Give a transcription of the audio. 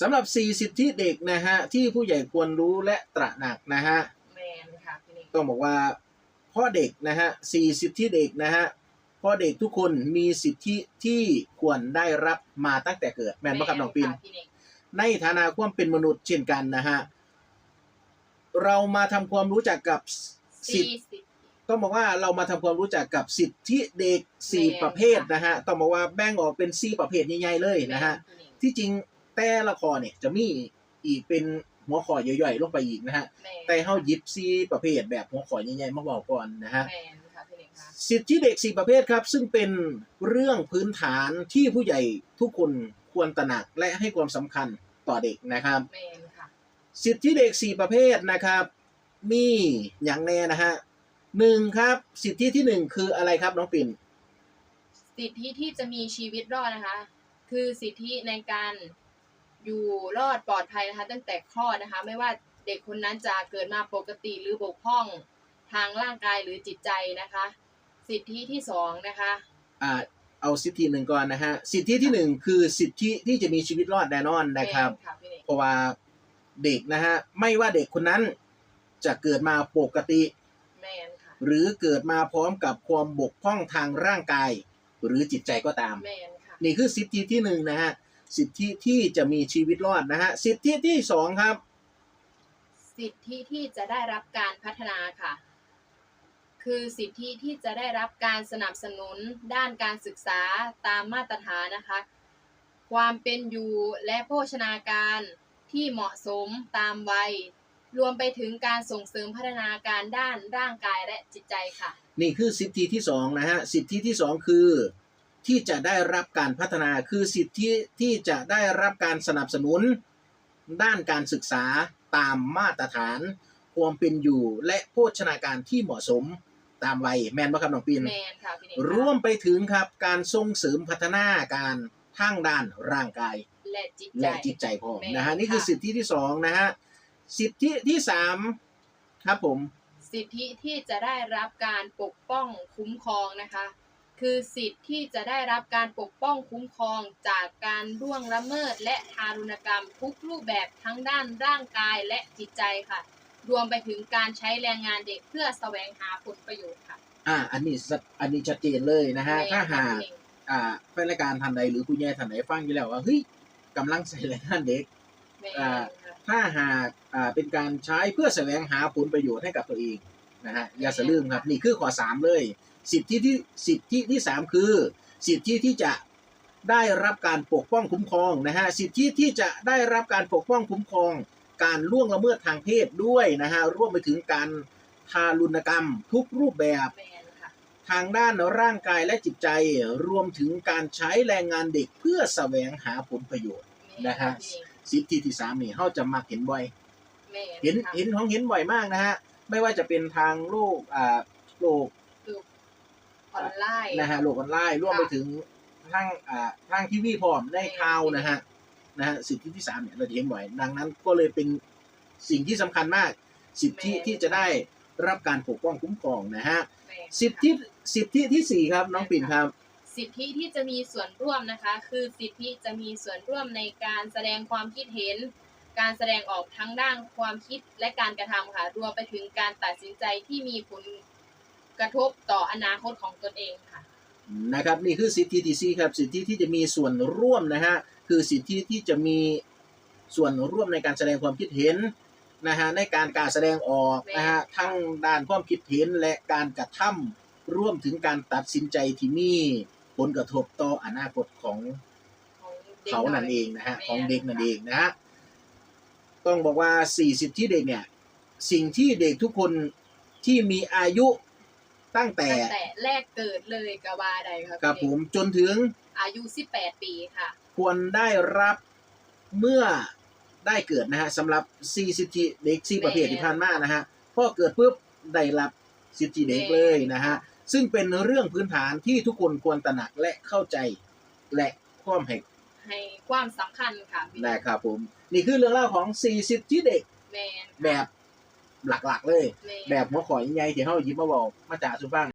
สำหรับ 4 สิทธิเด็กนะฮะที่ผู้ใหญ่ควรรู้และตระหนักนะฮะแมนค่ะพี่นิกต้องบอกว่าพ่อเด็กนะฮะสี่สิทธิเด็กนะฮะพ่อเด็กทุกคนมีสิทธิที่ควรได้รับมาตั้งแต่เกิดแม่นบ่ครับน้องปิน ค่ะพี่นิกในฐานะความเป็นมนุษย์เช่นกันนะฮะ เรามาทำความรู้จักกับสิทธิสี่สิบ ต้องบอกว่าเรามาทำความรู้จักกับสิทธิเด็กสี่แม่นประเภทนะฮะ ต้องบอกว่าแบ่งออกเป็นสี่ประเภทใหญ่ๆเลยนะฮะแม่พี่กที่จริง แต่ละคอเนี่ยจะมีอีกเป็นหัวข้อย่อยๆลงไปอีกนะฮะ แม่แต่เฮาหยิบสี่ประเภทแบบหัวข้อใหญ่ๆมาบอกก่อนนะฮะ แมนค่ะพี่นิกค่ะสิทธิเด็กสี่ประเภทครับ ซึ่งเป็นเรื่องพื้นฐานที่ผู้ใหญ่ทุกคนควรตระหนักและให้ความสำคัญต่อเด็กนะครับ แมนค่ะ สิทธิเด็กสี่ประเภทนะครับ มีอย่างแน่นะฮะหนึ่งครับ สิทธิที่หนึ่งคืออะไรครับน้องปิ่นสิทธิที่จะมีชีวิตรอดนะคะ คือสิทธิในการ อยู่รอดปลอดภัยนะคะ ตั้งแต่คลอดนะคะ ไม่ว่าเด็กคนนั้นจะเกิดมาปกติหรือบกพร่องทางร่างกายหรือจิตใจนะคะ สิทธิที่สองนะคะอ่าเอาสิทธิหนึ่งก่อนนะฮะสิทธิที่หนึ่งคือสิทธิที่จะมีชีวิตรอดแน่นอนนะครับแม่ค่ะพี่เด็กเพราะว่าเด็กนะฮะไม่ว่าเด็กคนนั้นจะเกิดมาปกติ แมนค่ะ หรือเกิดมาพร้อมกับความบกพร่องทางร่างกาย หรือจิตใจก็ตาม แมนค่ะ นี่คือสิทธิที่หนึ่งนะฮะ สิทธิที่จะมีชีวิตรอดนะฮะสิทธิที่สองครับ สิทธิที่จะได้รับการพัฒนาค่ะ คือสิทธิที่จะได้รับการสนับสนุนด้านการศึกษาตามมาตรฐานนะคะ ความเป็นอยู่และโภชนาการที่เหมาะสมตามวัย รวมไปถึงการส่งเสริมพัฒนาการด้านร่างกายและจิตใจค่ะ นี่คือสิทธิที่สองนะฮะสิทธิที่สองคือ ที่จะได้รับการพัฒนาคือสิทธิที่จะได้รับการสนับสนุน ด้านการศึกษาตามมาตรฐาน ความเป็นอยู่และโภชนาการที่เหมาะสมตามวัยแมนบ่ครับน้องปีนแมนค่ะพี่เนกรวมไปถึงครับการส่งเสริมพัฒนาการทางด้านร่างกาย และจิตใจและจิตใจพร้อมแม่นะฮะนี่คือค่ะสิทธิที่สองนะฮะสิทธิที่สามครับผม สิทธิที่จะได้รับการปกป้องคุ้มครองนะคะ คือสิทธิที่จะได้รับการปกป้องคุ้มครองจากการล่วงละเมิด และทารุณกรรมทุกรูปแบบทั้งด้านร่างกายและจิตใจค่ะ รวมไปถึงการใช้แรงงานเด็กเพื่อแสวงหาผลประโยชน์ค่ะอ่าอันนี้สัอันนี้ชัดเจนเลยนะฮะแม่ถ้าหากพี่เองอ่าแฟนรายการทันใดหรือผู้ใหญ่ทันใดฟังอยู่แล้วว่าเฮ้ยกำลังใส่แรงงานเด็กแม่อ่าค่ะถ้าหากอ่าเป็นการใช้เพื่อแสวงหาผลประโยชน์ให้กับตัวเองนะฮะอย่าสะลืมครับนี่คือข้อสามเลย สิทธิที่สิทธิที่สามคือ สิทธิที่จะได้รับการปกป้องคุ้มครองนะฮะสิทธิที่จะได้รับการปกป้องคุ้มครอง การล่วงละเมิดทางเพศด้วยนะฮะรวมไปถึงการทารุณกรรมทุกรูปแบบแม่ค่ะทางด้านร่างกายและจิตใจรวมถึงการใช้แรงงานเด็กเพื่อแสวงหาผลประโยชน์แม่นะฮะพี่เองสิทธิที่สามนี่เขาจะมักเห็นบ่อยแม่เห็นค่ะเห็นของเห็นบ่อยมากนะฮะไม่ว่าจะเป็นทางโลกอ่าโลก ออนไลน์ นะฮะโลกออนไลน์ร่วมไปถึงทางอ่าทางทีวีพร้อมได้ข่าวนะฮะนะฮะสิทธิที่สามเนี่ยเราจะเห็นบ่อย ดังนั้นก็เลยเป็นสิ่งที่สำคัญมาก สิทธิที่จะได้รับการปกป้องคุ้มครองนะฮะแม่ค่ะสิทธิสิทธิที่สี่ครับน้องปิ่นครับสิทธิที่จะมีส่วนร่วมนะคะ คือสิทธิจะมีส่วนร่วมในการแสดงความคิดเห็น การแสดงออกทั้งด้านความคิดและการกระทำค่ะรวมไปถึงการตัดสินใจที่มีผล กระทบต่ออนาคตของตนเองค่ะ นะครับนี่คือสิทธิที่สี่ครับสิทธิที่จะมีส่วนร่วมนะฮะคือสิทธิที่จะมีส่วนร่วมในการแสดงความคิดเห็นนะฮะในการการแสดงออกนะฮะทั้งด้านความคิดเห็นและการกระทำร่วมถึงการตัดสินใจที่มีผลกระทบต่ออนาคตของของด็กเขานั่นยเองนะฮะแม่ของเด็กนั่นเองนะฮะต้องบอกว่าสี่สิทธิเด็กเนี่ยสิ่งที่เด็กทุกคนที่มีอายุ ตั้งแต่ตั้งแต่แรกเกิดเลยกว่าใดครับกับผพี่มจนถึงอายุ 18 ปีค่ะ ควรได้รับเมื่อได้เกิดนะฮะสำหรับสี่สิทธิเด็กสี่ประเภทที่ผ่านมานะฮะพอเกิดปุ๊บได้รับสิทธิเด็กเลยนะฮะซึ่งเป็นเรื่องพื้นฐานที่ทุกคนควรตระหนักและเข้าใจและความให้ให้ความสำคัญค่ะพี่นะครับผม นี่คือเรื่องเล่าวของสี่สิทธิเด็กแมนแบบ หลักๆเลยแมนแบบหัวข่อยใหญ่ๆที่เขาหยิบมาบอกมาจากสุฟัง